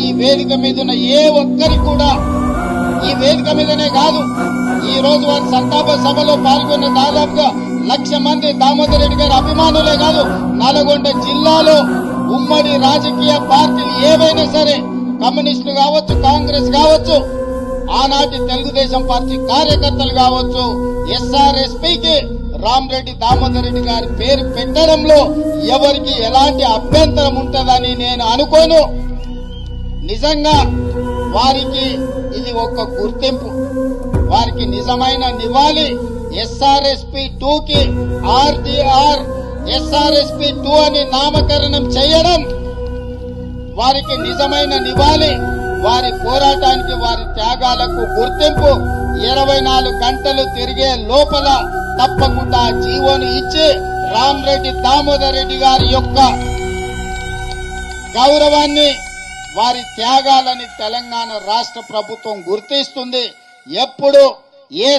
ఈ వేదిక మీద ఉన్న ఏ ఒక్కరి కూడా ఈ వేదిక మీదనే కాదు ఈ రోజు వారి సంతాప సభలో పాల్గొన్న దాదాపుగా లక్ష మంది దామోదర్ రెడ్డి గారి అభిమానులే కాదు నల్గొండ జిల్లాలో ఉమ్మడి రాజకీయ పార్టీలు ఏవైనా సరే కమ్యూనిస్టులు కావచ్చు కాంగ్రెస్ కావచ్చు ఆనాటి తెలుగుదేశం పార్టీ కార్యకర్తలు కావచ్చు ఎస్ఆర్ఎస్పీకి రామరెడ్డి దామోదర్ రెడ్డి గారి పేరు పెట్టడంలో ఎవరికి ఎలాంటి అభ్యంతరం ఉంటుందని నేను అనుకోను. నిజంగా వారికి ఇది ఒక గుర్తింపు. వారికి నిజమైన నివాళి ఎస్ఆర్ఎస్పి టూ కి ఆర్టీఆర్ ఎస్ఆర్ఎస్పి టూ అని నామకరణం చేయడం. వారికి నిజమైన నివాళి వారి పోరాటానికి వారి త్యాగాలకు గుర్తింపు. ఇరవై నాలుగు గంటలు తిరిగే లోపల తప్పకుండా జీవోను ఇచ్చి రామరెడ్డి దామోదర్ రెడ్డి గారి యొక్క గౌరవాన్ని వారి త్యాగాలని తెలంగాణ రాష్ట్ర ప్రభుత్వం గుర్తిస్తుంది. ఎప్పుడు ఏ